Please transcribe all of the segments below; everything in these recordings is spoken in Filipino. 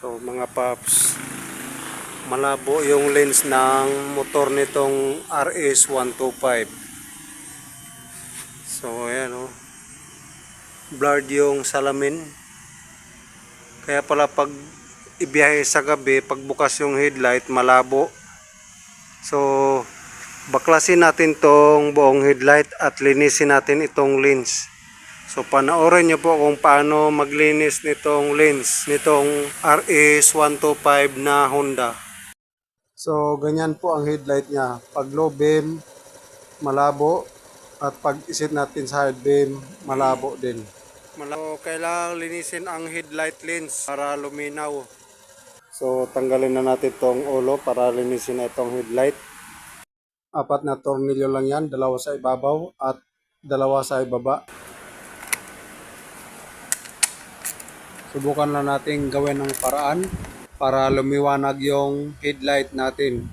So mga paps, malabo yung lens ng motor nitong RS125. So ayan oh. Blurred yung salamin. Kaya pala pag ibiyahe sa gabi, pagbukas yung headlight, malabo. So baklasin natin tong buong headlight at linisin natin itong lens. So panoorin nyo po kung paano maglinis nitong lens nitong RS125 na Honda. So ganyan po ang headlight niya. Pag low beam, malabo at pag isit natin sa high beam, malabo din. Malabo. Kailangan linisin ang headlight lens para luminaw. So tanggalin na natin tong ulo para linisin na itong headlight. Apat na tornilyo lang yan, dalawa sa ibabaw at dalawa sa ibaba. Subukan lang natin gawin ng paraan para lumiwanag yung headlight natin.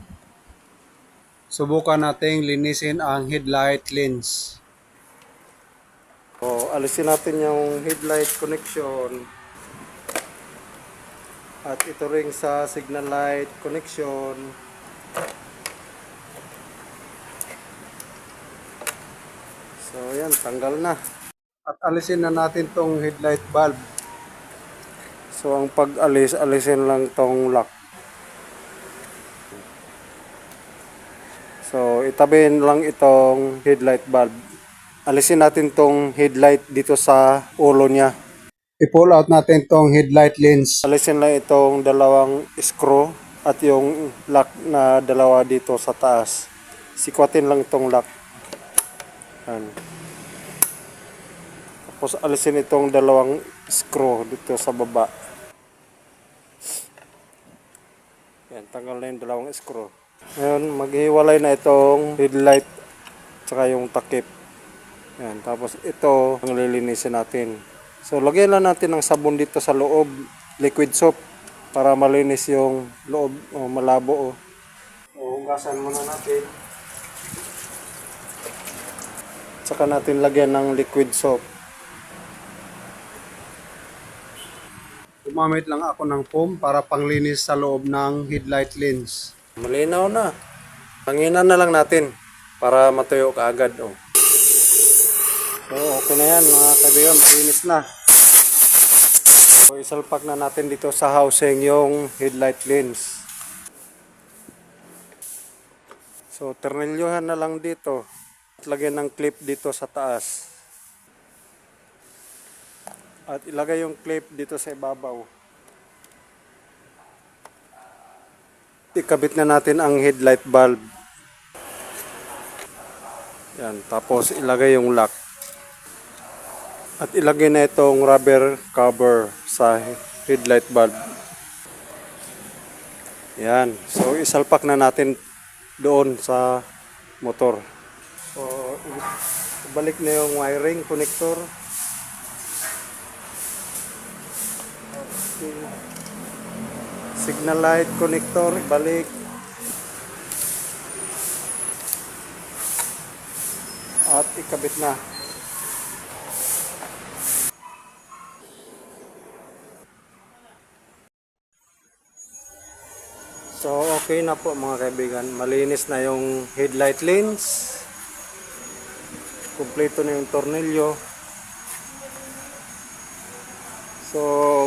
Subukan natin linisin ang headlight lens. So, alisin natin yung headlight connection. At ito ring sa signal light connection. So, yan, tanggal na. At alisin na natin tong headlight bulb. So ang pag-alis, alisin lang tong lock. So itabihin lang itong headlight bulb. Alisin natin tong headlight dito sa ulo niya. I-pull out natin tong headlight lens. Alisin lang itong dalawang screw at yung lock na dalawa dito sa taas. Sikwatin lang itong lock. Yan. Tapos alisin itong dalawang screw dito sa baba. Yan, tanggal na yung dalawang screw. Ngayon, maghiwalay na itong headlight tsaka yung takip. Yan, tapos ito ang lilinisin natin. So, lagyan lang natin ng sabon dito sa loob, liquid soap, para malinis yung loob, o malabo. O. O, hugasan muna natin. Tsaka natin lagyan ng liquid soap. Gumamit lang ako ng foam para panglinis sa loob ng headlight lens. Malinaw na. Panginan na lang natin para matuyo ka agad. Oh. So, okay na yan mga kaibigan. Malinis na. So, isalpak na natin dito sa housing yung headlight lens. So, ternilyohan na lang dito. At lagyan ng clip dito sa taas. At ilagay yung clip dito sa ibabaw. Ikabit na natin ang headlight bulb. Yan, tapos ilagay yung lock. At ilagay na itong rubber cover sa headlight bulb. Yan. So isalpak na natin doon sa motor. So ibalik na yung wiring connector. Signal light connector, balik. At ikabit na. So okay na po mga kaibigan. Malinis na yung headlight lens. Kumpleto na yung tornilyo. So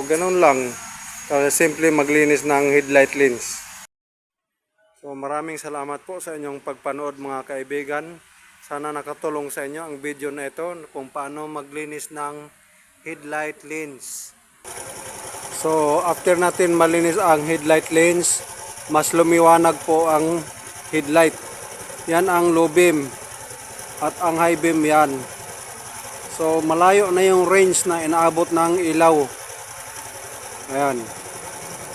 ganun lang. Simple maglinis ng headlight lens. So maraming salamat po sa inyong pagpanood mga kaibigan. Sana nakatulong sa inyo ang video na ito kung paano maglinis ng headlight lens. So after natin malinis ang headlight lens, mas lumiwanag po ang headlight. Yan ang low beam at ang high beam yan. So malayo na yung range na inaabot ng ilaw. Ayan.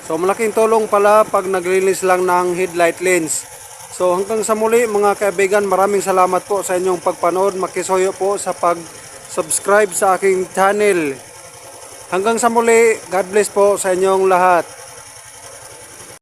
So malaking tulong pala pag naglinis lang ng headlight lens. So hanggang sa muli mga kaibigan, maraming salamat po sa inyong pagpanood. Makisuyo po sa pag-subscribe sa aking channel. Hanggang sa muli, God bless po sa inyong lahat.